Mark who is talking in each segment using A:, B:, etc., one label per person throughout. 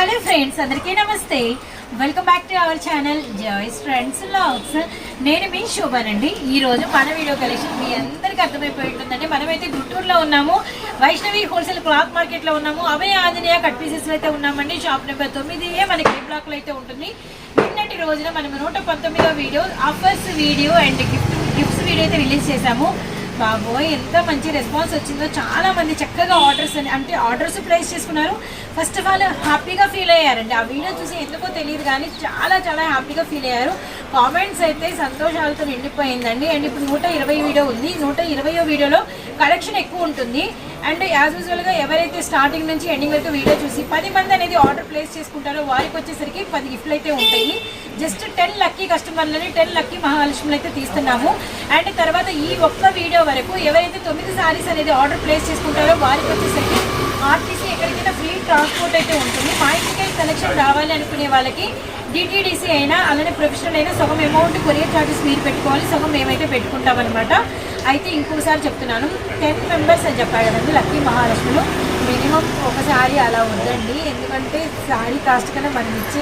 A: Hello friends అందరికీ నమస్తే. Welcome back to our channel Joy's friends logs నేను మీ శోభానండి ఈ రోజు మన వీడియో కలెక్షన్ మీ అందరికీ అర్థమైపోయి ఉంటుందండి. మనమైతే గుంటూరులో ఉన్నాము. వైష్ణవి హోల్సేల్ క్లాత్ మార్కెట్లో ఉన్నాము. అభయ ఆంజనేయ కట్ పీసెస్లో అయితే ఉన్నామండి. షాప్ నెంబర్ తొమ్మిది ఏ మనకి ఏ అయితే ఉంటుంది. నిన్నటి రోజున మనం నూట పంతొమ్మిదో video offers video and gift gifts video అయితే రిలీజ్ చేశాము. బాబోయ్ ఎంత మంచి రెస్పాన్స్ వచ్చిందో చాలా మంది చక్కగా ఆర్డర్స్ అని అంటే ఆర్డర్స్ ప్లేస్ చేసుకున్నారు. ఫస్ట్ ఆఫ్ ఆల్ హ్యాపీగా ఫీల్ అయ్యారండి. ఆ వీడియో చూసి ఎందుకో తెలియదు కానీ చాలా చాలా హ్యాపీగా ఫీల్ అయ్యారు. కామెంట్స్ అయితే సంతోషాలతో నిండిపోయిందండి. అండ్ ఇప్పుడు నూట ఇరవై వీడియో ఉంది. నూట ఇరవయో వీడియోలో కలెక్షన్ ఎక్కువ ఉంటుంది. అండ్ యాజ్ యూజువల్గా ఎవరైతే స్టార్టింగ్ నుంచి ఎండింగ్ వరకు వీడియో చూసి పది మంది అనేది ఆర్డర్ ప్లేస్ చేసుకుంటారో వారికి వచ్చేసరికి పది గిఫ్ట్లు అయితే ఉంటాయి. జస్ట్ టెన్ లక్కీ కస్టమర్లని టెన్ లక్కీ మహాలక్ష్మిలు అయితే తీస్తున్నాము. అండ్ తర్వాత ఈ ఒక్క వీడియో వరకు ఎవరైతే తొమ్మిది సారీస్ అనేది ఆర్డర్ ప్లేస్ చేసుకుంటారో వారికి వచ్చేసరికి ఆర్టీసీ ఎక్కడికైనా ఫ్రీ ట్రాన్స్పోర్ట్ అయితే ఉంటుంది. మా ఇంటికి కనెక్షన్ రావాలి అనుకునే వాళ్ళకి డిటీడీసీ అయినా అలానే ప్రొఫెషనల్ అయినా సగం అమౌంట్ కొరియర్ చార్జెస్ మీరు పెట్టుకోవాలి సగం మేమైతే పెట్టుకుంటాం అనమాట అయితే ఇంకోసారి చెప్తున్నాను టెన్ మెంబర్స్ అని చెప్పారు కదండి లక్కీ మహాలక్ష్మిలో. మినిమం ఒకసారి అలా వద్దండి ఎందుకంటే శారీ కాస్ట్ కన్నా మనం ఇచ్చే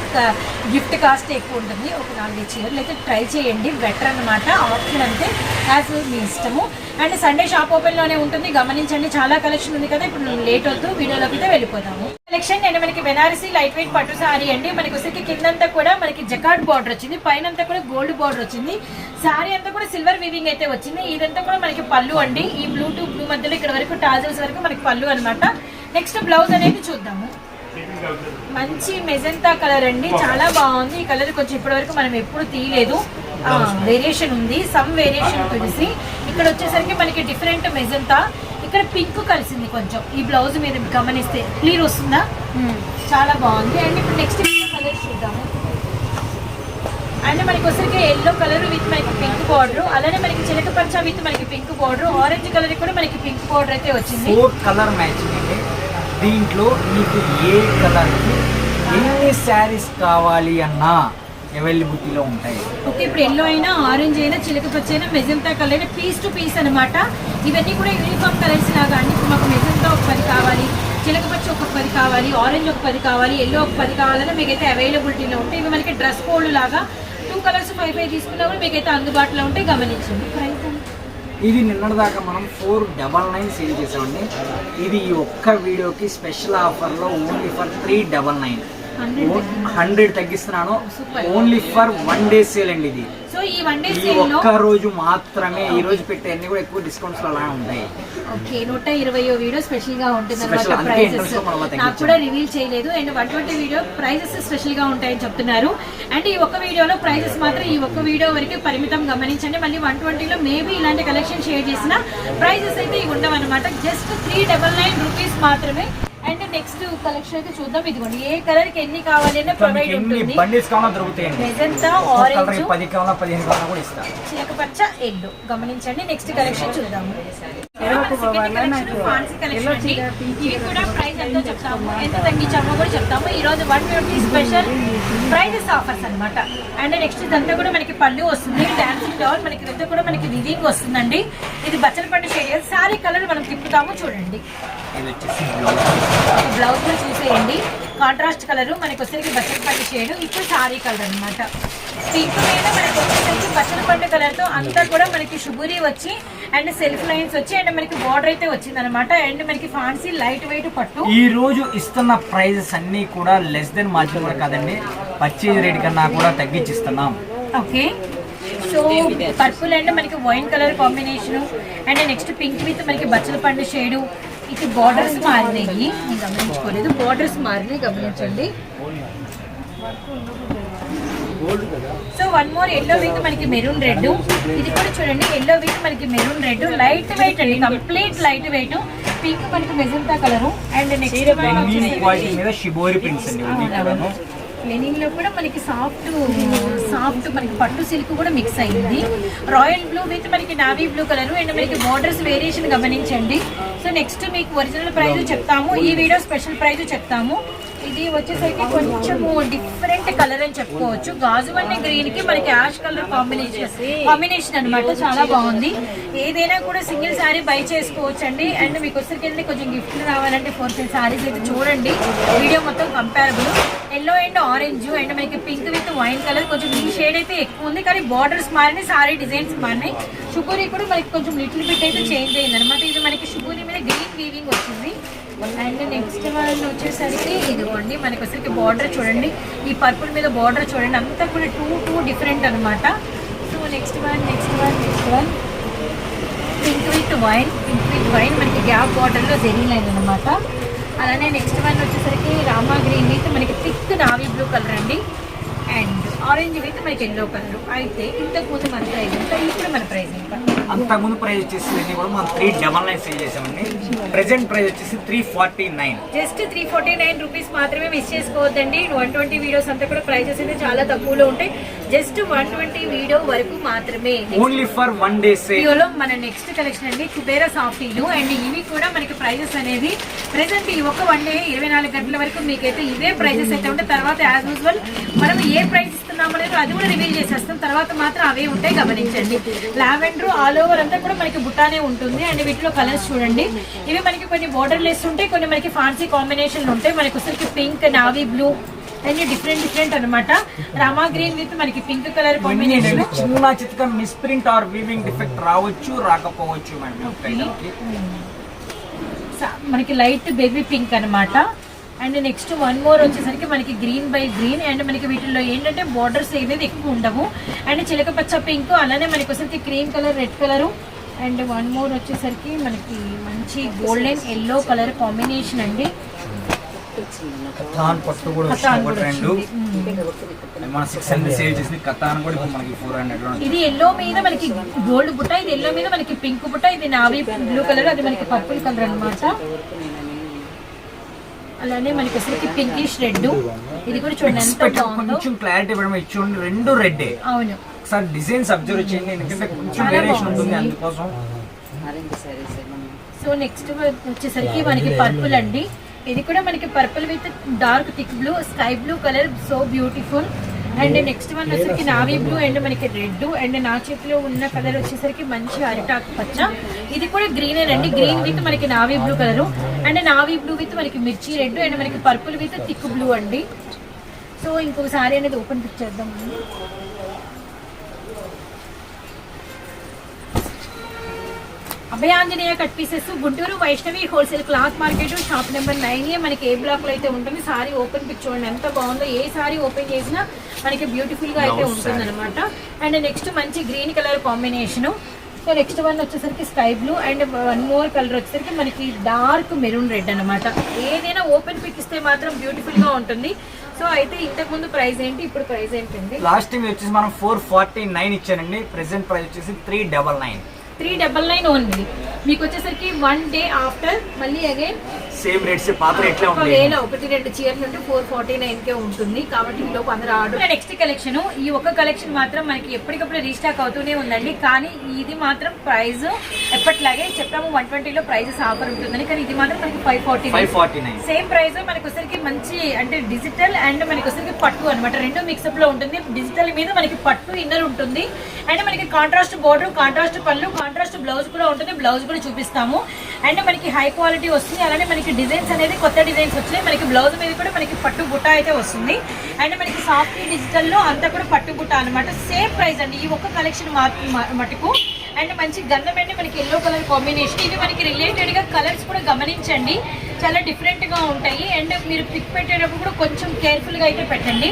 A: గిఫ్ట్ కాస్ట్ ఎక్కువ ఉంటుంది ఒక నాలుగు చీరలు. అయితే ట్రై చేయండి బెటర్ అనమాట ఆప్షన్ అంతే యాజ్ మీ ఇష్టము. అండ్ సండే షాప్ ఓపెన్లోనే ఉంటుంది గమనించండి చాలా కలెక్షన్ ఉంది కదా ఇప్పుడు లేట్ వద్దు వీడియోలోకి అయితే వెళ్ళిపోదాము. కలెక్షన్ నేను మనకి బెనారసీ లైట్ వెయిట్ పట్టు సారీ అండి. మనకి వచ్చేసి కిందంతా కూడా మనకి జకాట్ బార్డర్ వచ్చింది. పైన అంతా కూడా గోల్డ్ బార్డర్ వచ్చింది. సారీ అంతా కూడా సిల్వర్ వీవింగ్ అయితే వచ్చింది. ఇదంతా కూడా మనకి పళ్ళు అండి. ఈ బ్లూ టు బ్లూ మధ్యలో ఇక్కడ వరకు టాజల్స్ వరకు మనకి పళ్ళు అనమాట నెక్స్ట్ బ్లౌజ్ అనేది చూద్దాము. మంచి మెజంతా కలర్ అండి. చాలా బాగుంది. ఈ కలర్ కొంచెం ఇప్పటి వరకు మనం ఎప్పుడు తీయలేదు. వేరియేషన్ ఉంది. సమ్ వేరియేషన్ తెలిసి ఇక్కడ వచ్చేసరికి మనకి డిఫరెంట్ మెజంతా. ఇక్కడ పింక్ కలిసింది కొంచెం. ఈ బ్లౌజ్ మీద గమనిస్తే. క్లియర్ వస్తుందా? చాలా బాగుంది. అండ్ ఇప్పుడు నెక్స్ట్ కలర్ చూద్దాము? అండ్ మనకి వచ్చరికి ఎల్లో కలర్ విత్ మనకి పింక్ బార్డర్ అలానే మనకి చిలక పచ్చ విత్ మనకి పింక్ బార్డర్ ఆరెంజ్ కలర్ కూడా మనకి పింక్ బార్డర్ అయితే వచ్చింది.
B: ఫోర్ కలర్ మ్యాచింగ్ అండి. దీంట్లో మీకు ఏ కలర్కి ఎన్ని శారీస్ కావాలి అన్నా అవైలబిలిటీలో ఉంటాయి.
A: ఓకే ఇప్పుడు ఎల్లో అయినా ఆరెంజ్ అయినా చిలక పచ్చ అయినా మెజంతా కలర్ అయినా పీస్ టు పీస్ అనమాట ఇవన్నీ కూడా యూనిఫామ్ కలర్స్ లాగా అండి ఇప్పుడు మాకు మెజంతా ఒక పది కావాలి చిలక పచ్చ ఒక పది కావాలి ఆరెంజ్ ఒక పది కావాలి ఎల్లో ఒక పది కావాలని మీకైతే అవైలబిలిటీలో ఉంటాయి. ఇవి మనకి డ్రెస్ కోడ్ లాగా టూ కలర్స్ ఫైవ్ ఫైవ్ తీసుకున్నా కూడా మీకైతే అందుబాటులో ఉంటాయి. గమనించండి. ప్రైస్
B: ఇది నిన్నటిదాకా మనం ఫోర్ డబల్ నైన్ సేల్ చేసామండి. ఇది ఈ ఒక్క వీడియోకి స్పెషల్ ఆఫర్లో only for three double nine
A: hundred
B: తగ్గిస్తున్నాను. Only for one day sale అండి ఇది.
A: సో ఈ వన్ డే సేల్
B: ఒక్క రోజు మాత్రమే ఈ రోజు పెట్టే అన్ని కూడా ఎక్కువ డిస్కౌంట్స్ అలా ఉంటాయి.
A: ఓకే నూట ఇరవై వీడియో స్పెషల్గా ఉంటుంది అనమాట నాకు. కూడా రివీల్ చేయలేదు. And one twenty video prizes స్పెషల్గా ఉంటాయని చెప్తున్నారు. అండ్ ఈ ఒక్క వీడియోలో ప్రైజెస్ మాత్రం ఈ ఒక్క వీడియో వరకే పరిమితం గమనించండి. మళ్ళీ వన్ ట్వంటీలో మేబీ ఇలాంటి కలెక్షన్ షేర్ చేసిన ప్రైజెస్ అయితే ఇవి ఉండవన్నమాట. Just three double nine rupees మాత్రమే నెక్స్ట్ కలెక్షన్ అయితే చూద్దాం. ఇదిగోండి ఏ కలర్కి ఎన్ని కావాలి అనే
B: మీకు
A: ప్రొవైడ్ ఉంటుంది.
B: బండిల్స్ కావాలన్నా దొరుకుతాయండి.
A: మెజంతా ఆరెంజ్
B: పది కావాలన్నా పదిహేను కావాలన్నా కూడా
A: ఎల్లు గమనించండి నెక్స్ట్ కలెక్షన్ చూద్దాము ఫాన్సీ కలెక్షన్ ఇవి కూడా ప్రైస్ ఎంతో చెప్తాము ఎంత తగ్గించామో కూడా చెప్తాము. ఈ రోజు వన్ స్పెషల్ ప్రైజెస్ ఆఫర్స్ అన్నమాట. అండ్ నెక్స్ట్ ఇదంతా కూడా మనకి పళ్ళు వస్తుంది డాన్సింగ్ డౌల్ మనకి ఇదంతా కూడా మనకి వివింగ్ వస్తుందండి. ఇది బచ్చల పండు షేడ్ సారీ కలర్ మనం తిప్పుతాము చూడండి.
B: ఇది వచ్చేసి బ్లౌజ్
A: బ్లౌజ్ కూడా చూసేయండి. కాంట్రాస్ట్ కలర్ మనకి వచ్చేసరికి బచ్చల పండు షేడ్ ఇప్పుడు సారీ కలర్ అన్నమాట. పింక్ మీద మనకి వచ్చేసరికి బచ్చల పండు కలర్తో అంతా కూడా మనకి షుబురి వచ్చి అండ్ సెల్ఫ్ లైన్స్ వచ్చి అండ్ మనకి బార్డర్ అయితే వచ్చింది అనమాట అండ్ మనకి ఫాన్సీ లైట్ వెయిట్ పట్టు.
B: ఈ రోజు ఇస్తున్న ప్రైజెస్ అన్ని కూడా లెస్ దెన్ మార్జిన్ కూడా కాదండి. పర్చేజ్ రేట్ కన్నా కూడా తగ్గించిస్తున్నాం.
A: ఓకే సో పర్పుల్ అండ్ మనకి wine colour combination and next pink with మనకి బచ్చల పండు షేడు ఇది బార్డర్స్ మారినాయి. నేను గమనించుకోలేదు. బార్డర్స్ మారినాయి గమనించండి. So one more yellow with మనకి మెరూన్ రెడ్ ఇది కూడా చూడండి. ఎల్లో విత్ మనకి మెరూన్ రెడ్ లైట్ వెయిట్ అండి. కంప్లీట్ లైట్ వెయిట్ పింక్ మనకి మెజంతా కలర్ అండ్. నెక్స్ట్ లెనిన్లో కూడా మనకి సాఫ్ట్ సాఫ్ట్ మనకి పట్టు సిల్క్ కూడా మిక్స్ అయింది. రాయల్ బ్లూ విత్ మనకి నావీ బ్లూ కలర్ అండ్ మనకి బోర్డర్స్ వేరియేషన్ గమనించండి. సో నెక్స్ట్ మీకు ఒరిజినల్ ప్రైస్ చెప్తాము. ఈ వీడియో స్పెషల్ ప్రైస్ చెప్తాము. ఇది వచ్చేసరికి కొంచెము డిఫరెంట్ కలర్ అని చెప్పుకోవచ్చు. గాజు బండి గ్రీన్కి మనకి యాష్ కలర్ కాంబినేషన్ కాంబినేషన్ అన్నమాట. చాలా బాగుంది. ఏదైనా కూడా సింగిల్ శారీ బై చేసుకోవచ్చు అండి అండ్ మీకు వచ్చరికి కొంచెం గిఫ్ట్ రావాలంటే ఫోర్ ఫైవ్ శారీస్ అయితే చూడండి. వీడియో మొత్తం comparable yellow and orange and మనకి పింక్ విత్ వైన్ కలర్ కొంచెం ఈ షేడ్ అయితే ఎక్కువ ఉంది. కానీ బార్డర్స్ మారినాయి సారీ డిజైన్స్ మారినాయి. షుగూరి కూడా మనకి కొంచెం లిటిల్ బిట్ అయితే చేంజ్ అయింది అనమాట ఇది మనకి షుగూరి మీద గ్రీన్ వీవింగ్ వచ్చింది. అండ్ నెక్స్ట్ వన్ వచ్చేసరికి ఇదిగోండి మనకి వచ్చేసరికి బార్డర్ చూడండి. ఈ పర్పుల్ మీద బార్డర్ చూడండి. అంతా కూడా టూ టూ డిఫరెంట్ అనమాట so next one next one next one pink with wine pink with wine మనకి గ్యాప్ బార్డర్లో జెరీ లైన్ అనమాట అలానే నెక్స్ట్ వన్ వచ్చేసరికి రామా గ్రీన్ విత్ మనకి థిక్ నావీ బ్లూ కలర్ అండి. అండ్ ఆరెంజ్ విత్ మనకి ఎల్లో కలర్ అయితే ఇంతకుముందు మన ప్రైజ్ ఎంత? ఇప్పుడు మన ప్రైస్ ఎంత?
B: అంతకుముందు ప్రైస్ వచ్చేసి కూడా మనం త్రీ డబల్ నైన్ సేల్ చేసామండి. ప్రెసెంట్ ప్రైస్ వచ్చేసి three forty nine
A: just three forty nine rupees మాత్రమే మిస్ చేసుకోవద్దండి. వన్ ట్వంటీ వీడియోస్ అంతా కూడా ప్రైజెస్ అయితే చాలా తక్కువలో ఉంటాయి. జస్ట్ వన్ ట్వంటీ వీడియో వరకు మాత్రమే.
B: Only for one day sale
A: వీడియోలో మన నెక్స్ట్ కలెక్షన్ అండి కుబేరా సాఫ్టీలు అండ్ ఇవి కూడా మనకి ప్రైజెస్ అనేది ప్రెసెంట్ ఈ ఒక్క వన్ డే ఇరవై నాలుగు గంటల వరకు మీకైతే ఇవే ప్రైజెస్ అయితే ఉంటాయి. తర్వాత యాజ్ యూజువల్ మనం ఏ ప్రైస్ ఇస్తున్నామో లేదో అది కూడా రివీల్ చేసేస్తాం. తర్వాత మాత్రం అవే ఉంటాయి గమనించండి. లావెండర్ ఆల్ ఓవర్ అంతా కూడా మనకి బుట్టానే ఉంటుంది. అండ్ వీటిలో కలర్స్ చూడండి. ఇవి మనకి కొన్ని బోర్డర్ లెస్ ఉంటాయి కొన్ని మనకి ఫాన్సీ కాంబినేషన్ ఉంటాయి. మనకి పింక్ నావీ బ్లూ అన్ని డిఫరెంట్ డిఫరెంట్ అన్నమాట. రామా గ్రీన్ విత్ మనకి పింక్ కలర్ కాంబినేషన్
B: చిన్న చిత్క మిస్ప్రింట్ ఆర్ వీవింగ్ డిఫెక్ట్ రావచ్చు రాకపోవచ్చు
A: మనకి లైట్ బేబీ పింక్ అన్నమాట. అండ్ నెక్స్ట్ వన్ మోర్ వచ్చేసరికి మనకి గ్రీన్ బై గ్రీన్ అండ్ మనకి వీటిల్లో ఏంటంటే బార్డర్స్ అనేది ఎక్కువ ఉండవు. అండ్ చిలక పచ్చ పింక్ అలానే మనకి వచ్చేసరికి cream colour red colour and one more వచ్చేసరికి మనకి మంచి గోల్డెన్ ఎల్లో కలర్ కాంబినేషన్ అండి.
B: కథాన్ పట్టు కూడా
A: కథాన్
B: వచ్చిన
A: కూడా
B: ఒక ట్రెండ్
A: వచ్చింది.
B: మన సిక్స్ హండ్రెడ్ చేసింది కథాన్ కూడా ఇప్పుడు మనకి ఫోర్ హండ్రెడ్
A: ఇది ఎల్లో మీద మనకి గోల్డ్ బుట్ట ఇది ఎల్లో మీద మనకి పింక్ బుట్ట ఇది నావీ బ్లూ కలర్ అది మనకి పర్పుల్ కలర్ అన్నమాట. అలానే మనకి వచ్చేసరికి పింకిష్ రెడ్ ఇది కూడా చూడండి ఎంత బాగుందో.
B: కొంచెం క్లారిటీ ఇవ్వడం ఇచ్చి రెండు రెడ్డే
A: అవును.
B: ఒకసారి డిజైన్స్ అబ్జర్వ్ చేయండి. ఎందుకంటే కొంచెం వేరియేషన్ ఉంటుంది. అందుకోసం.
A: సో నెక్స్ట్ వచ్చేసరికి మనకి పర్పుల్ అండి. ఇది కూడా మనకి purple with dark thick blue sky blue colour so beautiful and next one వచ్చేసరికి నావీ బ్లూ అండ్ మనకి రెడ్ అండ్ నా చేతిలో ఉన్న కలర్ వచ్చేసరికి మంచి అరిటాకు పచ్చ. ఇది కూడా గ్రీన్ అండి గ్రీన్ విత్ మనకి navy blue colour and navy blue with మనకి మిర్చి రెడ్ అండ్ మనకి పర్పుల్ విత్ థిక్ బ్లూ అండి. సో ఇంకొక సారీ అనేది ఓపెన్ పిక్ చేద్దాం. Abhayanjaneya cut pieces Guntur Vaishnavi wholesale cloth market shop number nine A మనకి ఏ బ్లాక్లో అయితే ఉంటుంది సారీ ఓపెన్ పిక్ చూడండి ఎంత బాగుందో ఏ సారీ ఓపెన్ చేసినా మనకి బ్యూటిఫుల్గా అయితే ఉంటుంది అనమాట అండ్ నెక్స్ట్ మంచి green colour combination so next one వచ్చేసరికి sky blue and one more colour వచ్చేసరికి మనకి డార్క్ మెరూన్ రెడ్ అనమాట ఏదైనా ఓపెన్ పిక్ ఇస్తే మాత్రం బ్యూటిఫుల్గా ఉంటుంది. సో అయితే ఇంతకు ముందు ప్రైస్ ఏంటి ఇప్పుడు ప్రైస్ ఏంటండి?
B: లాస్ట్ టైం వచ్చేసి మనం ఫోర్ ఫార్టీ నైన్ ఇచ్చానండి. ప్రెసెంట్ ప్రైస్ వచ్చేసి three double nine
A: three double nine only. మీకు వచ్చేసరికి వన్ డే ఆఫ్టర్ మళ్ళీ అగైన్
B: సేమ్ రేట్స్ పాత రేట్లే ఉంటాయి
A: ఒకవేళ ఒకటి రెండు చీరలు ఉంటే ఫోర్ ఫార్టీ నైన్ కే ఉంటుంది. కాబట్టి ఈ లోపు అందరూ ఆర్డర్ నెక్స్ట్ కలెక్షన్ ఈ ఒక్క కలెక్షన్ మాత్రం మనకి ఎప్పటికప్పుడు రీస్టాక్ అవుతూనే ఉందండి. కానీ ఇది మాత్రం ప్రైస్ ఎప్పటిలాగే చెప్పాము వన్ ట్వంటీలో ప్రైజెస్ ఆఫర్ ఉంటుందని. కానీ ఇది మాత్రం మనకి five forty
B: five forty nine
A: same price మనకి వచ్చరికి మంచి అంటే డిజిటల్ అండ్ మనకి వచ్చరికి పట్టు అనమాట రెండు మిక్సప్లో ఉంటుంది. డిజిటల్ మీద మనకి పట్టు ఇన్నర్ ఉంటుంది. అండ్ మనకి కాంట్రాస్ట్ బోర్డర్ కాంట్రాస్ట్ పళ్ళు కాంట్రాస్ట్ బ్లౌజ్ కూడా ఉంటుంది. బ్లౌజ్ కూడా చూపిస్తాము. అండ్ మనకి హై క్వాలిటీ వస్తుంది. అలానే మనకి డిజైన్స్ అనేది కొత్త డిజైన్స్ వచ్చినాయి. మనకి బ్లౌజ్ మీద కూడా మనకి పట్టు బుట్ట అయితే వస్తుంది. అండ్ మనకి సాఫ్ట్ డిజిటల్లో అంతా కూడా పట్టు బుట్ట అనమాట సేమ్ ప్రైస్ అండి. ఈ ఒక్క కలెక్షన్ మటుకు. అండ్ మంచి గంధం అండి. మనకి ఎల్లో కలర్ కాంబినేషన్ ఇది మనకి రిలేటెడ్గా కలర్స్ కూడా గమనించండి. చాలా డిఫరెంట్గా ఉంటాయి. అండ్ మీరు పిక్ పెట్టేటప్పుడు కూడా కొంచెం కేర్ఫుల్గా అయితే పెట్టండి.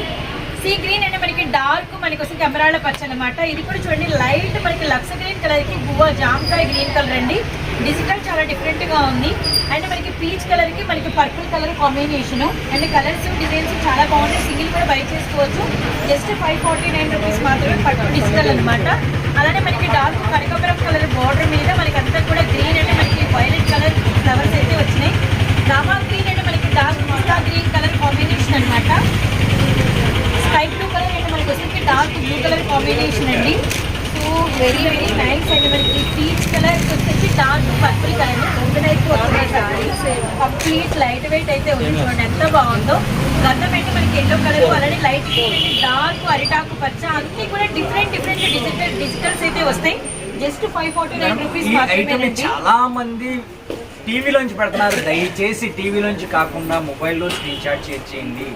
A: సీ గ్రీన్ అంటే మనకి డార్క్ మనకి వస్తే కెమెరాల పచ్చ అనమాట ఇది కూడా చూడండి. లైట్ మనకి లక్స్ గ్రీన్ కలర్కి గువ్వ జామకాయ గ్రీన్ కలర్ అండి. డిజిటల్ చాలా డిఫరెంట్గా ఉంది. అండ్ మనకి పీచ్ కలర్కి మనకి purple colour combination and colours designs చాలా బాగున్నాయి. సింగిల్ కూడా బై చేసుకోవచ్చు. Just five forty nine rupees మాత్రమే పట్టు డిజిటల్ అనమాట అలానే మనకి డార్క్ కనకపురం కలర్ బార్డర్ మీద మనకి అంతా కూడా గ్రీన్ అంటే మనకి వైలెట్ కలర్ ఫ్లవర్స్ అయితే వచ్చినాయి. రామా గ్రీన్ అంటే మనకి డార్క్ మస్తా గ్రీన్ కలర్ కాంబినేషన్ అనమాట స్కై బ్లూ కలర్ అంటే మనకి వచ్చేసి డార్క్ బ్లూ కలర్ కాంబినేషన్ అండి. వెరీ వెరీ నైస్ అండ్ మనకి పీచ్ కలర్ వచ్చేసి డార్క్ పర్పుల్ కలర్ రెండు టైప్ కంప్లీట్ లైట్ వెయిట్ అయితే ఉంది చూడండి. ఎంత బాగుందో. గంధం అయితే మనకి ఎల్లో కలర్ అలానే లైట్ డార్క్ అరిటాకు పచ్చ అన్ని కూడా డిఫరెంట్ డిఫరెంట్ డిజిటల్ డిజిటల్స్ అయితే వస్తాయి. Just five forty nine rupees మాత్రమే
B: చాలా మంది టీవీలోంచి పెడుతున్నారు. దయచేసి టీవీలోంచి కాకుండా మొబైల్లో స్క్రీన్ షాట్ చేయండి.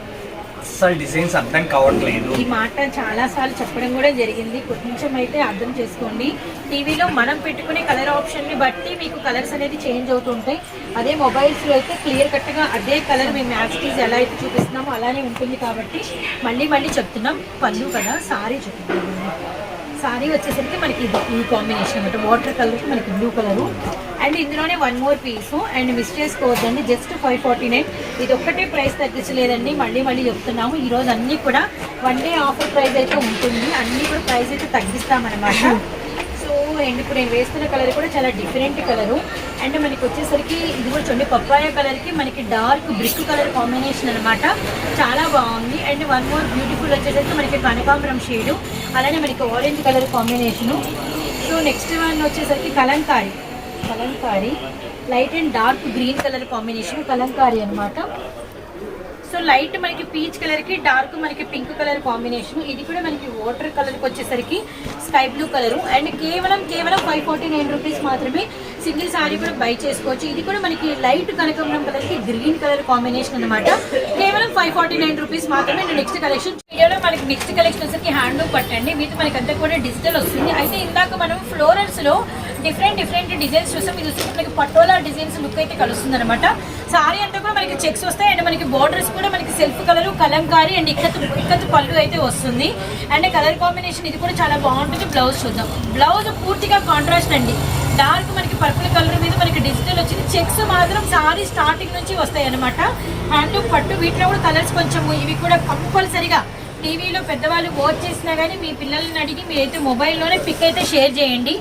B: అస్సలు డిజైన్స్ అర్థం కావట్లేదు.
A: ఈ మాట చాలా సార్లు చెప్పడం కూడా జరిగింది. కొంచెం అయితే అర్థం చేసుకోండి. టీవీలో మనం పెట్టుకునే కలర్ ఆప్షన్ని బట్టి మీకు కలర్స్ అనేది చేంజ్ అవుతుంటాయి. అదే మొబైల్స్లో అయితే క్లియర్ కట్గా అదే కలర్ మేము మ్యాచ్టీస్ ఎలా అయితే చూపిస్తున్నామో అలానే ఉంటుంది కాబట్టి మళ్ళీ మళ్ళీ చెప్తున్నాం. పళ్ళు కదా సారీ చెప్తున్నాం. సారీ వచ్చేసరికి మనకి ఇది ఈ కాంబినేషన్ అనమాట వాటర్ కలర్ మనకి బ్లూ కలర్ అండ్ ఇందులోనే one more piece and miss చేసుకోవద్దండి. జస్ట్ ఫైవ్ ఫార్టీ నైన్ ఇది ఒక్కటే ప్రైస్ తగ్గించలేదండి. మళ్ళీ మళ్ళీ చెప్తున్నాము. ఈ రోజు అన్ని కూడా వన్ డే ఆఫర్ ప్రైస్ అయితే ఉంటుంది. అన్ని కూడా ప్రైస్ అయితే తగ్గిస్తామన్నమాట. అండ్. ఇప్పుడు నేను వేస్తున్న కలర్ కూడా చాలా డిఫరెంట్ కలరు అండ్ మనకి వచ్చేసరికి ఇది కూడా చూడండి పప్పాయ కలర్కి మనకి డార్క్ బ్రిక్ కలర్ కాంబినేషన్ అన్నమాట. చాలా బాగుంది. అండ్ వన్ మోర్ బ్యూటిఫుల్ వచ్చేసరికి మనకి కనకాంబరం షేడు అలానే మనకి orange colour combination so next one వచ్చేసరికి kalamkari. Kalamkari. Light and dark green colour combination kalamkari అన్నమాట. సో లైట్ మనకి పీచ్ కలర్కి డార్క్ మనకి పింక్ కలర్ కాంబినేషన్. ఇది కూడా మనకి వాటర్ కలర్కి వచ్చేసరికి స్కై బ్లూ కలర్. అండ్ కేవలం కేవలం ఫైవ్ ఫార్టీ నైన్ రూపీస్ మాత్రమే సింగిల్ సారీ కూడా బై చేసుకోవచ్చు. ఇది కూడా మనకి లైట్ కనకమరం కలర్కి గ్రీన్ కలర్ కాంబినేషన్ అన్నమాట. కేవలం ఫైవ్ ఫార్టీ నైన్ రూపీస్ మాత్రమే నెక్స్ట్ కలెక్షన్. వీడియోలో మనకి నెక్స్ట్ కలెక్షన్ వచ్చేసరికి హ్యాండ్ పట్టండి. వీటి మనకి అంతా కూడా డిజిటల్ వస్తుంది. అయితే ఇందాక మనం ఫ్లోరల్స్లో డిఫరెంట్ డిఫరెంట్ డిజైన్స్ చూస్తే ఇది చూస్తే మనకి పటోలా డిజైన్స్ లుక్ అయితే కలుస్తుంది అనమాట సారీ అంతా కూడా మనకి చెక్స్ వస్తాయి అండ్ మనకి బోర్డర్స్ కూడా మనకి self colour kalamkari and ikat ikat పళ్ళు అయితే వస్తుంది. అండ్ కలర్ కాంబినేషన్ ఇది కూడా చాలా బాగుంటుంది. బ్లౌజ్ చూద్దాం. బ్లౌజ్ పూర్తిగా కాంట్రాస్ట్ అండి. డార్క్ మనకి పర్పుల్ కలర్ మీద మనకి డిజిటల్ వచ్చింది. చెక్స్ మాత్రం సారీ స్టార్టింగ్ నుంచి వస్తాయి అనమాట అండ్ పట్టు వీటిలో కూడా కలర్స్ కొంచెం ఇవి కూడా కంపల్సరిగా టీవీలో పెద్దవాళ్ళు వాచ్ చేసినా కానీ మీ పిల్లల్ని అడిగి మీరైతే మొబైల్లోనే పిక్ అయితే షేర్ చేయండి.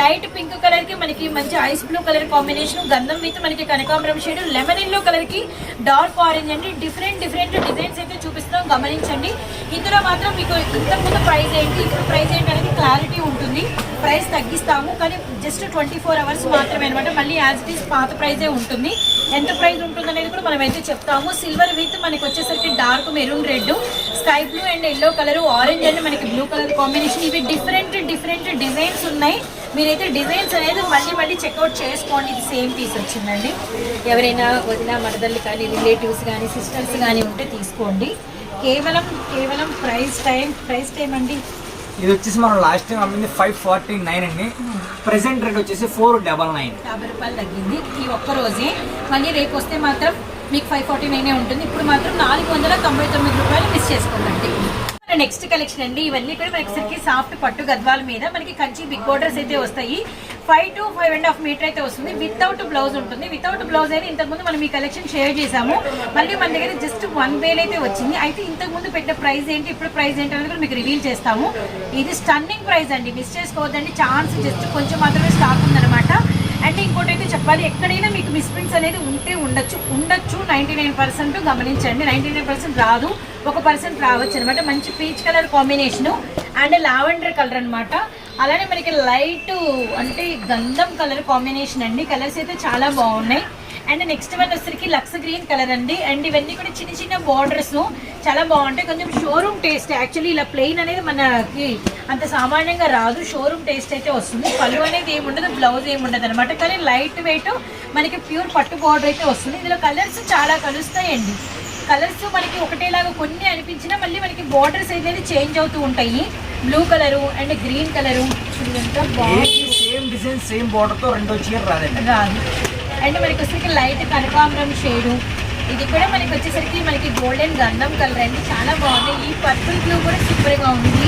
A: లైట్ పింక్ కలర్కి మనకి మంచి ఐస్ బ్లూ కలర్ కాంబినేషన్ గంధం విత్ మనకి కనకాంబరం షేడ్ లెమన్ ఎల్లో కలర్కి డార్క్ ఆరెంజ్ అండి. డిఫరెంట్ డిఫరెంట్ డిజైన్స్ అయితే చూపిస్తాం గమనించండి. ఇందులో మాత్రం మీకు ఇంతకుముందు ప్రైస్ ఏంటి ఇప్పుడు ప్రైస్ ఏంటి అనేది క్లారిటీ ఉంటుంది. ప్రైస్ తగ్గిస్తాము కానీ జస్ట్ ట్వంటీ ఫోర్ అవర్స్ మాత్రమే అనమాట మళ్ళీ యాజ్ ఇట్ ఈస్ పాత ప్రైజే ఉంటుంది. ఎంత ప్రైస్ ఉంటుంది అనేది కూడా మనం అయితే చెప్తాము. సిల్వర్ విత్ మనకి వచ్చేసరికి dark maroon red sky blue and yellow colour orange and మనకి బ్లూ కలర్ కాంబినేషన్ ఇవి డిఫరెంట్ డిఫరెంట్ డిజైన్స్ ఉన్నాయి. మీరైతే డిజైన్స్ అనేది మళ్ళీ మళ్ళీ చెక్అవుట్ చేసుకోండి. ఇది సేమ్ పీస్ వచ్చిందండి. ఎవరైనా వదిన మరదళ్ళు కానీ రిలేటివ్స్ కానీ సిస్టర్స్ కానీ ఉంటే తీసుకోండి. కేవలం కేవలం ప్రైస్ టైం ప్రైస్ టైం అండి.
B: ఇది వచ్చేసి మనం లాస్ట్ టైం అమ్మింది ఫైవ్ ఫార్టీ నైన్ అండి ప్రెసెంట్ రేట్ వచ్చేసి ఫోర్ డబల్ నైన్
A: యాభై రూపాయలు తగ్గింది. ఈ ఒక్క రోజే. మళ్ళీ రేపు వస్తే మాత్రం మీకు ఫైవ్ ఫార్టీ నైనే ఉంటుంది. ఇప్పుడు మాత్రం నాలుగు వందల తొంభై తొమ్మిది రూపాయలు మిస్ చేసుకోకండి. నెక్స్ట్ కలెక్షన్ అండి. ఇవన్నీ కూడా మనకి సాఫ్ట్ పట్టు గద్వాల మీద మనకి కంచి బిగ్ బోర్డర్స్ అయితే వస్తాయి. Five to five and half metre అయితే వస్తుంది. వితౌట్ బ్లౌజ్ ఉంటుంది. వితౌట్ బ్లౌజ్ అయితే ఇంతకుముందు మనం ఈ కలెక్షన్ షేర్ చేసాము మళ్ళీ మన దగ్గర జస్ట్ వన్ వేల్ అయితే వచ్చింది. అయితే ఇంతకుముందు పెట్టే ప్రైస్ ఏంటి ఇప్పుడు ప్రైస్ ఏంటి అనేది కూడా మీకు రివీల్ చేస్తాము. ఇది స్టన్నింగ్ ప్రైస్ అండి. మిస్ చేసుకోవద్దండి. ఛాన్స్ జస్ట్ కొంచెం మాత్రమే స్టాక్ ఉందన్నమాట. అంటే ఇంకోటి అయితే చెప్పాలి ఎక్కడైనా మీకు మిస్ప్రింట్స్ అనేది ఉంటే ఉండొచ్చు. ఉండొచ్చు నైంటీ నైన్ పర్సెంట్ గమనించండి. నైంటీ నైన్ పర్సెంట్ రాదు ఒక పర్సెంట్ రావచ్చు అనమాట మంచి peach colour combination and lavender colour అనమాట అలానే మనకి లైట్ అంటే గంధం కలర్ కాంబినేషన్ అండి. కలర్స్ అయితే చాలా బాగున్నాయి. అండ్ నెక్స్ట్ వన్ వచ్చరికి లక్స్ గ్రీన్ కలర్ అండి. అండ్ ఇవన్నీ కూడా చిన్న చిన్న బార్డర్స్ చాలా బాగుంటాయి. కొంచెం షోరూమ్ టేస్ట్ యాక్చువల్లీ ఇలా ప్లెయిన్ అనేది మనకి అంత సామాన్యంగా రాదు. షోరూమ్ టేస్ట్ అయితే వస్తుంది. పళ్ళు అనేది ఏమి ఉండదు బ్లౌజ్ ఏమి ఉండదు అనమాట కానీ లైట్ వెయిట్ మనకి ప్యూర్ పట్టు బార్డర్ అయితే వస్తుంది. ఇందులో కలర్స్ చాలా కలుస్తాయండి. కలర్స్ మనకి ఒకటేలాగా కొన్ని అనిపించినా మళ్ళీ మనకి బార్డర్స్ అనేది చేంజ్ అవుతూ ఉంటాయి. Blue colour and green colour బాగుంది.
B: సేమ్ డిజైన్ సేమ్ బార్డర్తో రెండో రాదండి.
A: రాదు. అండ్ మనకి వచ్చేసరికి లైట్ కనకాంబరం షేడు ఇది కూడా మనకి వచ్చేసరికి మనకి గోల్డెన్ గంధం కలర్ అండి. చాలా బాగుంది ఈ పర్పుల్ బ్లూ కూడా సూపర్గా ఉంది.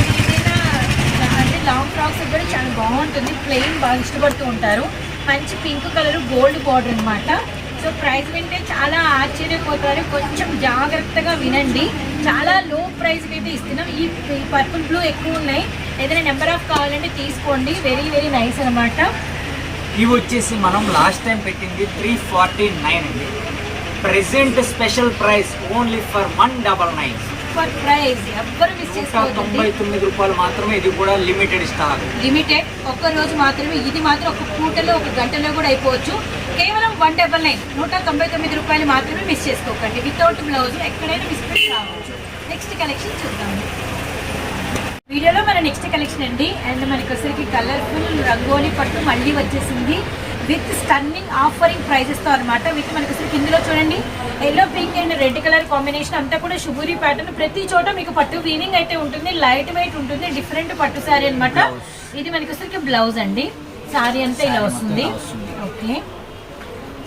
A: ఇది ఏదైనా అంటే లాంగ్ ఫ్రాక్స్ కూడా చాలా బాగుంటుంది. ప్లెయిన్ బాగా ఇష్టపడుతూ ఉంటారు. మంచి పింక్ కలర్ గోల్డ్ బార్డర్ అన్నమాట. సో ప్రైస్ వింటే చాలా ఆశ్చర్యపోతారు. కొంచెం జాగ్రత్తగా వినండి. చాలా లో ప్రైస్ అయితే ఇస్తున్నాం. ఈ పర్పుల్ బ్లూ ఎక్కువ ఉన్నాయి. ఏదైనా నెంబర్ ఆఫ్ కావాలంటే తీసుకోండి. వెరీ వెరీ నైస్ అనమాట
B: ఇవి వచ్చేసి మనం లాస్ట్ టైం పెట్టింది త్రీ ఫార్టీ నైన్ అండి. Present special price only for one double nine
A: super price ఎవ్వరు మిస్
B: నూట
A: చేసుకోవద్దండి
B: తొంభై తొమ్మిది రూపాయలు మాత్రమే ఇది కూడా లిమిటెడ్ స్టాక్
A: లిమిటెడ్ ఒక్క రోజు మాత్రమే. ఇది మాత్రం ఒక పూటలో ఒక గంటలో కూడా అయిపోవచ్చు. కేవలం వన్ డబల్ నైన్ నూట తొంభై తొమ్మిది రూపాయలు మాత్రమే మిస్ చేసుకోకండి. వితౌట్ బ్లౌజ్ ఎక్కడైనా మిస్ రావచ్చు. నెక్స్ట్ కలెక్షన్ చూద్దాం. వీడియోలో మన నెక్స్ట్ కలెక్షన్ అండి. అండ్ మనకి వచ్చరికి కలర్ఫుల్ రంగోలీ పట్టు మళ్ళీ వచ్చేసింది. విత్ స్టన్నింగ్ ఆఫరింగ్ ప్రైజెస్తో అనమాట విత్ మనకి వచ్చరికి ఇందులో చూడండి yellow pink and red colour combination అంతా కూడా శుభూరి ప్యాటర్న్ ప్రతి చోట మీకు పట్టు వీవింగ్ అయితే ఉంటుంది లైట్ వెయిట్ ఉంటుంది డిఫరెంట్ పట్టు శారీ అన్నమాట. ఇది మనకి వచ్చరికి బ్లౌజ్ అండి. శారీ అంతా ఇలా వస్తుంది
B: మొత్తం ఇలా వస్తుంది.
A: ఓకే.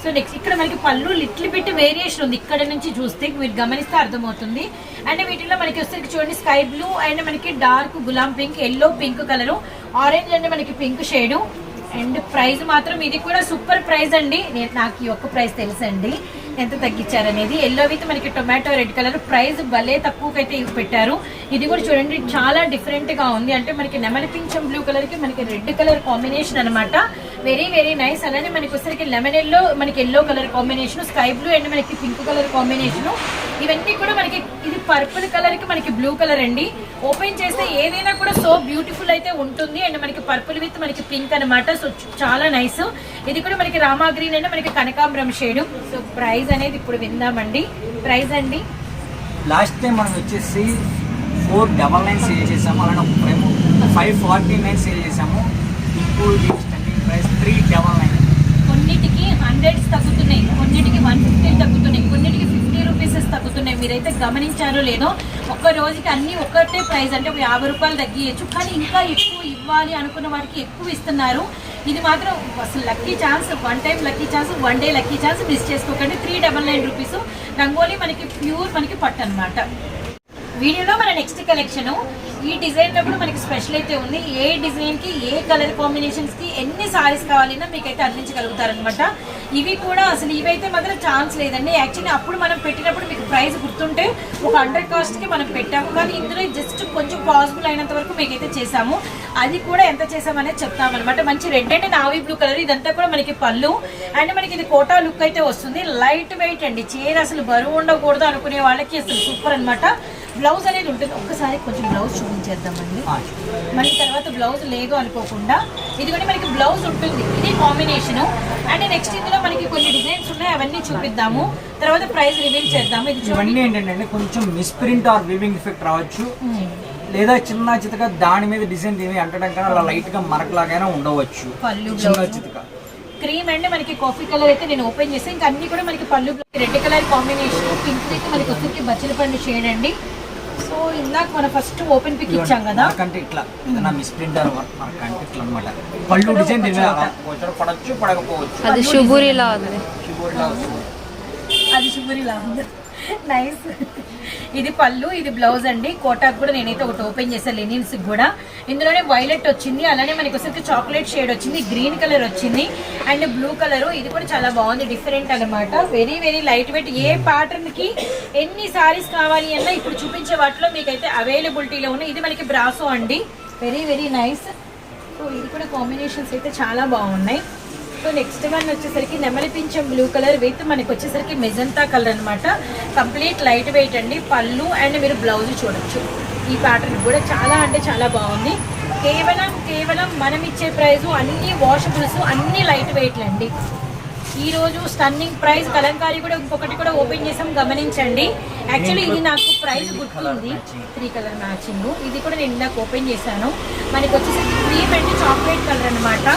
A: సో నెక్స్ట్ ఇక్కడ మనకి పళ్ళు లిటిల్ బిట్ వేరియేషన్ ఉంది. ఇక్కడ నుంచి చూస్తే మీరు గమనిస్తే అర్థమవుతుంది. అండ్ వీటిలో మనకి వచ్చేసరికి చూడండి స్కై బ్లూ అండ్ మనకి dark Ghulam pink yellow pink colour orange and మనకి పింక్ షేడ్ అండ్ ప్రైస్ మాత్రం ఇది కూడా సూపర్ ప్రైస్ అండి. నేను నాకు ఈ ఒక్క ప్రైస్ తెలుసండి. ఎంత తగ్గించారనేది. ఎల్లో విత్ మనకి టొమాటో రెడ్ కలర్ ప్రైస్ భలే తక్కువకైతే ఇవి పెట్టారు ఇది కూడా చూడండి చాలా డిఫరెంట్గా ఉంది. అంటే మనకి నెమలి పింఛం బ్లూ కలర్కి మనకి రెడ్ కలర్ కాంబినేషన్ అన్నమాట. వెరీ వెరీ నైస్ అలానే మనకి వచ్చేసరికి లెమన్ ఎల్లో మనకి yellow colour combination sky blue and మనకి పింక్ కలర్ కాంబినేషన్ ఇవన్నీ కూడా మనకి ఇది పర్పుల్ కలర్కి మనకి బ్లూ కలర్ అండి. ఓపెన్ చేస్తే ఏదైనా కూడా సో బ్యూటిఫుల్ అయితే ఉంటుంది. అండ్ మనకి పర్పుల్ విత్ మనకి పింక్ అనమాట సో చాలా నైస్ ఇది కూడా మనకి రామా గ్రీన్ అండ్ మనకి కనకాంబరం షేడ్ సో ప్రైస్ అనేది ఇప్పుడు విందామండి. ప్రైస్ అండి.
B: లాస్ట్ టైం మనం వచ్చేసి ఫోర్ డబల్ నైన్ సేల్ చేసాము. అలానే ఫైవ్ ఫార్టీ నైన్ సేల్ చేసాము. ఇప్పుడు starting price three double nine.
A: కొన్నిటికి హండ్రెడ్స్ తగ్గుతున్నాయి. కొన్నిటికి వన్ ఫిఫ్టీ తగ్గుతున్నాయి. కొన్నిటికి ఫిఫ్టీ రూపీసెస్ తగ్గుతున్నాయి. మీరైతే గమనించారో లేదో ఒక్క రోజుకి అన్ని ఒకటే ప్రైస్ అంటే ఒక యాభై రూపాయలు తగ్గియచ్చు. కానీ ఇంకా ఎక్కువ ఇవ్వాలి అనుకున్న వాటికి ఎక్కువ ఇస్తున్నారు. ఇది మాత్రం అసలు lucky chance one time lucky chance one day lucky chance miss చేసుకోకండి. Three double nine rupees rangoli మనకి ప్యూర్ మనకి పట్టు అనమాట వీడియోలో మన నెక్స్ట్ కలెక్షన్ ఈ డిజైన్లో కూడా మనకి స్పెషల్ అయితే ఉంది. ఏ డిజైన్కి ఏ కలర్ కాంబినేషన్స్కి ఎన్ని సారీస్ కావాలన్నా మీకైతే అందించగలుగుతారనమాట ఇవి కూడా అసలు ఇవైతే మాత్రం ఛాన్స్ లేదండి. యాక్చువల్లీ అప్పుడు మనం పెట్టినప్పుడు మీకు ప్రైస్ గుర్తుంటే ఒక హండ్రెడ్ కాస్ట్కి మనం పెట్టాము. కానీ ఇందులో జస్ట్ కొంచెం పాసిబుల్ అయినంత వరకు మీకైతే చేసాము అది కూడా ఎంత చేసామనేది చెప్తామన్నమాట. మంచి red and navy blue colour ఇదంతా కూడా మనకి పళ్ళు. అండ్ మనకి ఇది కోటా లుక్ అయితే వస్తుంది. లైట్ వెయిట్ అండి. చీర అసలు బరువు ఉండకూడదు అనుకునే వాళ్ళకి అసలు సూపర్ అన్నమాట. బ్లౌజ్ అనేది ఉంటుంది. ఒక్కసారి కొంచెం బ్లౌజ్ చూపించేద్దామండి. మళ్ళీ తర్వాత బ్లౌజ్ లేదు అనుకోకుండా. ఇది కూడా మనకి బ్లౌజ్ ఉంటుంది. ఇది కాంబినేషన్. అండ్ నెక్స్ట్ ఇందులో మనకి కొన్ని డిజైన్స్ ఉన్నాయి. అవన్నీ చూపిద్దాము. తర్వాత ప్రైస్ రివీల్ చేద్దాము. ఇది చూడండి.
B: ఇవన్నీ ఏంటంటే కొంచెం మిస్ప్రింట్ ఆర్ వివింగ్ ఎఫెక్ట్ రావచ్చు. లేదా చిన్న చితక దాని మీద డిజైన్ ఏమి అంటడం కన్నా అలా లైట్గా మరకలాగైనా ఉండవచ్చు.
A: పళ్ళు
B: చిన్న చితక.
A: క్రీమ్ అండ్ మనకి కాఫీ కలర్ అయితే నేను ఓపెన్ చేస్తే ఇంకా అన్ని కూడా మనకి పళ్ళు రెడ్ కలర్ కాంబినేషన్ పింక్ అయితే మనకి వచ్చేసి బచ్చల పండు షేడ్ అండి. సో ఇందాక మనం ఫస్ట్ ఓపెన్ పిక్ ఇచ్చాం కదా.
B: మనకంటే ఇట్లా. ఏదైనా మిస్ప్రింట్ మనకంటే ఇట్లా అనమాట పళ్ళు డిజైన్ దీని మీద అలా కొంచెం పడవచ్చు పడకపోవచ్చు.
C: అది శుభురిలా ఉంది.
A: అది శుభ్రిలా ఉంది నైస్ ఇది పళ్ళు ఇది బ్లౌజ్ అండి. కోటాకు కూడా నేనైతే ఒకటి ఓపెన్ చేశాను లెనిన్స్ కూడా. ఇందులోనే వైలెట్ వచ్చింది అలానే మనకి వచ్చేసరికి చాక్లెట్ షేడ్ వచ్చింది గ్రీన్ కలర్ వచ్చింది అండ్ బ్లూ కలర్ ఇది కూడా చాలా బాగుంది డిఫరెంట్ అన్నమాట. Very very light weight A ప్యాటర్న్కి ఎన్ని సారీస్ కావాలి అన్నా ఇప్పుడు చూపించే వాటిలో మీకైతే అవైలబిలిటీలో ఉన్నాయి. ఇది మనకి బ్రాసో అండి. వెరీ వెరీ నైస్ సో ఇది కూడా కాంబినేషన్స్ అయితే చాలా బాగున్నాయి. సో నెక్స్ట్ వన్ వచ్చేసరికి నెమలి పింఛం బ్లూ కలర్ విత్ మనకి వచ్చేసరికి మెజంతా కలర్ అన్నమాట. కంప్లీట్ లైట్ వెయిట్ అండి. పళ్ళు అండ్ మీరు బ్లౌజ్ చూడొచ్చు. ఈ ప్యాటర్న్ కూడా చాలా అంటే చాలా బాగుంది. కేవలం కేవలం మనం ఇచ్చే ప్రైస్ అన్ని వాషబుల్స్ అన్ని లైట్ వెయిట్లు అండి. ఈ రోజు స్టన్నింగ్ ప్రైస్ కలంకారీ కూడా ఇంకొకటి కూడా ఓపెన్ చేసాం గమనించండి. యాక్చువల్లీ ఇది నాకు ప్రైస్ గుర్తుంది. త్రీ కలర్ మ్యాచింగ్ ఇది కూడా నేను ఇందాక ఓపెన్ చేశాను. మనకి వచ్చేసరికి క్రీమ్ అండ్ చాక్లెట్ కలర్ అన్నమాట.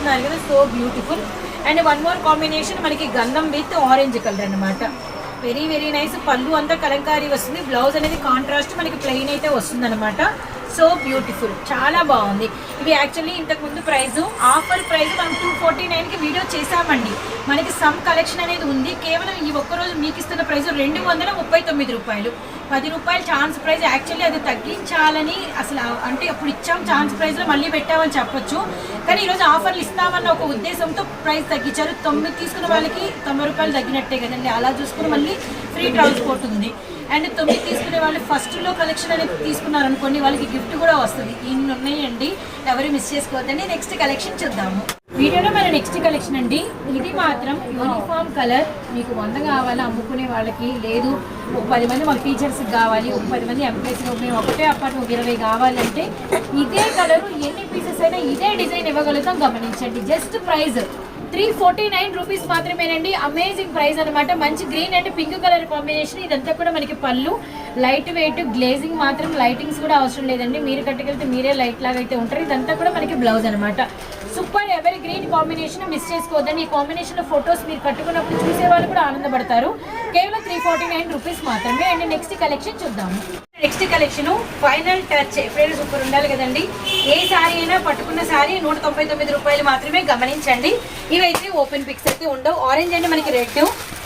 A: చూస్తున్నారు కదా. So beautiful and one more combination మనకి గంధం విత్ ఆరెంజ్ కలర్ అన్నమాట. వెరీ వెరీ నైస్ పళ్ళు అంతా కలంకారీ వస్తుంది. బ్లౌజ్ అనేది కాంట్రాస్ట్ మనకి ప్లెయిన్ అయితే వస్తుంది అనమాట సో బ్యూటిఫుల్ చాలా బాగుంది. ఇవి యాక్చువల్లీ ఇంతకు ముందు ప్రైస్ ఆఫర్ ప్రైస్ మనం టూ ఫార్టీ నైన్కి వీడియో చేసామండి మనకి సమ్ కలెక్షన్ అనేది ఉంది. కేవలం ఈ ఒక్కరోజు మీకు ఇస్తున్న ప్రైస్ రెండు వందల ముప్పై తొమ్మిది రూపాయలు. పది రూపాయలు ఛాన్స్ ప్రైస్ యాక్చువల్లీ అది తగ్గించాలని అసలు అంటే అప్పుడు ఇచ్చాం ఛాన్స్ ప్రైస్లో మళ్ళీ పెట్టామని చెప్పొచ్చు. కానీ ఈరోజు ఆఫర్లు ఇస్తామన్న ఒక ఉద్దేశంతో ప్రైస్ తగ్గించారు. తొమ్మిది తీసుకున్న వాళ్ళకి తొంభై రూపాయలు తగ్గినట్టే కదండి. అలా చూసుకుని మళ్ళీ ఫ్రీ ట్రాన్స్పోర్ట్ ఉంది. అండ్ తొమ్మిది తీసుకునే వాళ్ళు ఫస్ట్లో కలెక్షన్ అనేది తీసుకున్నారు అనుకోండి వాళ్ళకి గిఫ్ట్ కూడా వస్తుంది. ఇన్ని ఉన్నాయండి ఎవరు మిస్ చేసుకోవద్దండి. నెక్స్ట్ కలెక్షన్ చూద్దాము. వీడియోలో మన నెక్స్ట్ కలెక్షన్ అండి. ఇది మాత్రం యూనిఫామ్ కలర్ మీకు వంద కావాలా? అమ్ముకునే వాళ్ళకి లేదు. ఒక పది మంది మాకు టీచర్స్కి కావాలి. ఒక పది మంది ఎంప్లాయీస్కి మేము ఒకటే అపార్ట్ ఒక ఇరవై కావాలంటే ఇదే కలర్ ఎన్ని పీసెస్ అయినా ఇదే డిజైన్ ఇవ్వగలుగుతాం. గమనించండి. Just price three forty nine rupees మాత్రమేనండి. అమేజింగ్ ప్రైస్ అనమాట మంచి green and pink colour combination ఇదంతా కూడా మనకి పళ్ళు లైట్ వెయిట్ గ్లేజింగ్ మాత్రం లైటింగ్స్ కూడా అవసరం లేదండి. మీరు కట్టుకెళ్తే మీరే లైట్ లాగా అయితే ఉంటారు. ఇదంతా కూడా మనకి బ్లౌజ్ అనమాట సూపర్ ఎవరి గ్రీన్ కాంబినేషన్ మిస్ చేసుకోవద్దండి. ఈ కాంబినేషన్ ఫొటోస్ మీరు కట్టుకున్నప్పుడు చూసే వాళ్ళు కూడా ఆనందపడతారు. కేవలం త్రీ ఫార్టీ నైన్ రూపీస్ మాత్రమే. అండ్ నెక్స్ట్ కలెక్షన్ చూద్దాము. Next collection final touch. ఎప్పుడైనా సూపర్ ఉండాలి కదండి. ఏ సారీ అయినా పట్టుకున్న సారీ నూట తొంభై తొమ్మిది రూపాయలు మాత్రమే గమనించండి. ఇవైతే ఓపెన్ పిక్స్ అయితే ఉండవు. ఆరెంజ్ అంటే మనకి రెడ్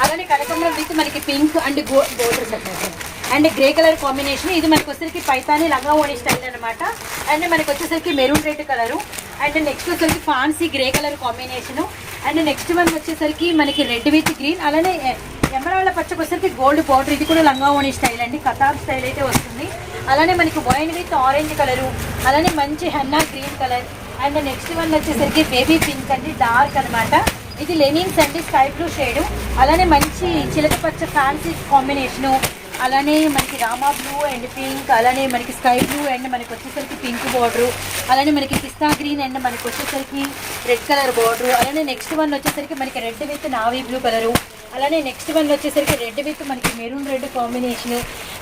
A: అలానే కనకంబరం విత్ మనకి pink and go gold and grey colour combination ఇది మనకి వచ్చేసరికి పైతాని లంగా ఓణి స్టైల్ అనమాట అండ్ మనకి వచ్చేసరికి maroon red colour. And next వచ్చేసరికి fancy grey colour combination. And next one వచ్చేసరికి మనకి రెడ్ విత్ గ్రీన్ అలానే ఎమరాళ్ళ పచ్చకి వచ్చేసరికి గోల్డ్ పౌడర్. ఇది కూడా లంగా ఓణి స్టైల్ అండి. కతాబ్ స్టైల్ అయితే వస్తుంది. అలానే మనకి వైన్ విత్ ఆరెంజ్ కలరు అలానే మంచి henna green colour and next one వచ్చేసరికి బేబీ పింక్ అండి డార్క్ అనమాట ఇది లెనిన్స్ అండి స్కై బ్లూ షేడు. అలానే మంచి చిలక పచ్చ ఫ్యాన్సీ కాంబినేషను అలానే మనకి రామా బ్లూ అండ్ పింక్ అలానే మనకి స్కై బ్లూ అండ్ మనకి వచ్చేసరికి పింక్ బార్డర్ అలానే మనకి పిస్తా గ్రీన్ అండ్ మనకి వచ్చేసరికి రెడ్ కలర్ బార్డర్ అలానే నెక్స్ట్ వన్ వచ్చేసరికి మనకి red with navy blue colour అలానే నెక్స్ట్ వన్ వచ్చేసరికి రెడ్ విత్ మనకి maroon red combination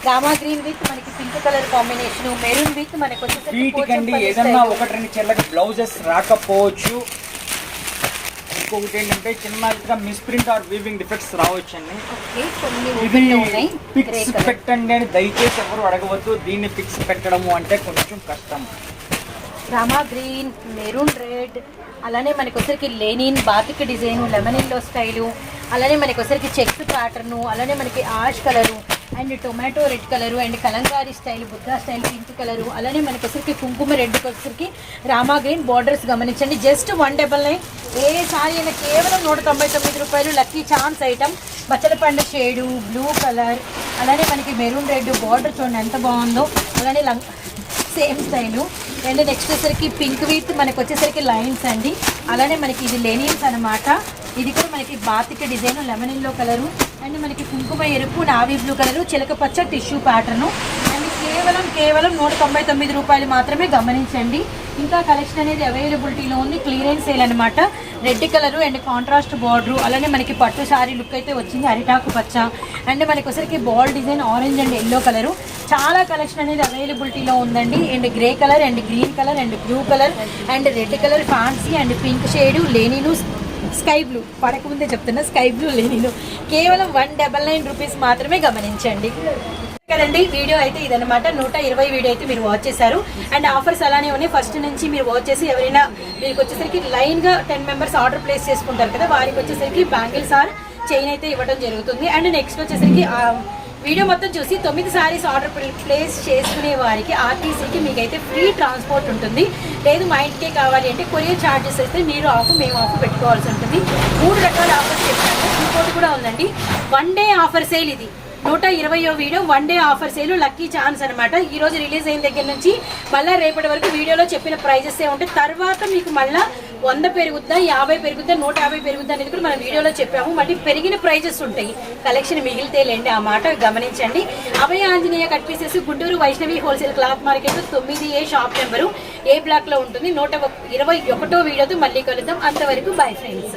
A: Rama green with మనకి pink colour combination maroon with మనకి వచ్చేసరికి
B: ఏదన్నా. ఒకటి రెండు చీరలకి బ్లౌజెస్ రాకపోవచ్చు ఇంకొకటి ఏంటంటే చిన్నగా మిస్ప్రింట్ ఆర్ వీవింగ్ డిఫెక్ట్స్ రావచ్చు అండి ఇది పిక్స్ పెట్టండి అని దయచేసి ఎవరు అడగవద్దు. దీన్ని పిక్స్ పెట్టడము అంటే కొంచెం కష్టం.
A: రామా గ్రీన్ మెరూన్ రెడ్ అలానే మనకి వచ్చరికి linen batik design lemon yellow style అలానే మనకి వచ్చరికి చెక్స్ ప్యాటర్ను అలానే మనకి ash colour and tomato red colour and Kalamkari style Buddha style pink colour. అలానే మనకి వచ్చరికి కుంకుమ రెడ్ వచ్చరికి రామా గ్రీన్ బార్డర్స్ గమనించండి. జస్ట్ వన్ డబల్ నైన్ ఏ సారీ అయినా కేవలం నూట తొంభై తొమ్మిది రూపాయలు లక్కీ ఛాన్స్ ఐటమ్ బచ్చలపండు షేడు బ్లూ కలర్ అలానే మనకి మెరూన్ రెడ్ బార్డర్ చూడండి ఎంత బాగుందో. అలానే లంగ్ సేమ్ స్టైలు. అండ్ నెక్స్ట్ వచ్చేసరికి పింక్ విత్ మనకు వచ్చేసరికి లైన్స్ అండి. అలానే మనకి ఇది లెనియన్స్ అనమాట ఇది కూడా మనకి batik design lemon yellow colour and మనకి కుంకుమ ఎరుపు నావీ బ్లూ కలరు చిలక పచ్చ టిష్యూ ప్యాటర్ను అండ్ కేవలం కేవలం నూట తొంభై తొమ్మిది రూపాయలు మాత్రమే గమనించండి. ఇంకా కలెక్షన్ అనేది అవైలబిలిటీలో ఉంది క్లియరెన్స్ సేల్ అనమాట red colour and contrast border. అలానే మనకి పట్టు శారీ లుక్ అయితే వచ్చింది అరిటాకు పచ్చ. అండ్ మనకి వచ్చరికి ball design orange and yellow colour. చాలా కలెక్షన్ అనేది అవైలబిలిటీలో ఉందండి. And grey colour and green colour and blue colour and red colour fancy and pink shade linen sky blue. పడకముందే చెప్తున్నా స్కై బ్లూ లేనిను. కేవలం వన్ డబల్ నైన్ రూపీస్ మాత్రమే గమనించండి. కదండి video అయితే ఇదనమాట నూట ఇరవై వీడియో అయితే మీరు వాచ్ చేశారు. అండ్ ఆఫర్స్ అలానే ఉన్నాయి. ఫస్ట్ నుంచి మీరు వాచ్ చేసి ఎవరైనా మీకు వచ్చేసరికి లైన్గా టెన్ మెంబర్స్ ఆర్డర్ ప్లేస్ చేసుకుంటారు కదా వారికి వచ్చేసరికి బ్యాంగిల్స్ ఆర్ చైన్ అయితే ఇవ్వడం జరుగుతుంది. అండ్ నెక్స్ట్ వచ్చేసరికి వీడియో మొత్తం చూసి తొమ్మిది సారీస్ ఆర్డర్ ప్లేస్ చేసుకునే వారికి ఆర్టీసీకి మీకైతే ఫ్రీ ట్రాన్స్పోర్ట్ ఉంటుంది. లేదు మా ఇంటికే కావాలి అంటే కొరియర్ ఛార్జెస్ అయితే మీరు ఆఫ్ మేము ఆఫ్ పెట్టుకోవాల్సి ఉంటుంది. మూడు రకాల ఆఫర్స్ చెప్పాను. ఇంకోటి కూడా ఉందండి. వన్ డే ఆఫర్ సేల్ ఇది. నూట ఇరవయో video one day offer sale lucky chance అనమాట ఈ రోజు రిలీజ్ అయిన దగ్గర నుంచి మళ్ళీ రేపటి వరకు వీడియోలో చెప్పిన ప్రైజెస్ ఏ ఉంటాయి. తర్వాత మీకు మళ్ళీ వంద పెరుగుద్దా యాభై పెరుగుద్దా నూట యాభై పెరుగుద్దా అనేది కూడా మనం వీడియోలో చెప్పాము. మళ్ళీ పెరిగిన ప్రైజెస్ ఉంటాయి. కలెక్షన్ మిగిలితేలేండి ఆ మాట గమనించండి. Abhaya Anjaneya cut pieces Guntur Vaishnavi wholesale cloth market తొమ్మిది ఏ షాప్ నెంబరు ఏ బ్లాక్లో ఉంటుంది. నూట ఇరవై ఒకటో వీడియోతో మళ్ళీ కలుద్దాం. అంతవరకు బై ఫ్రెండ్స్.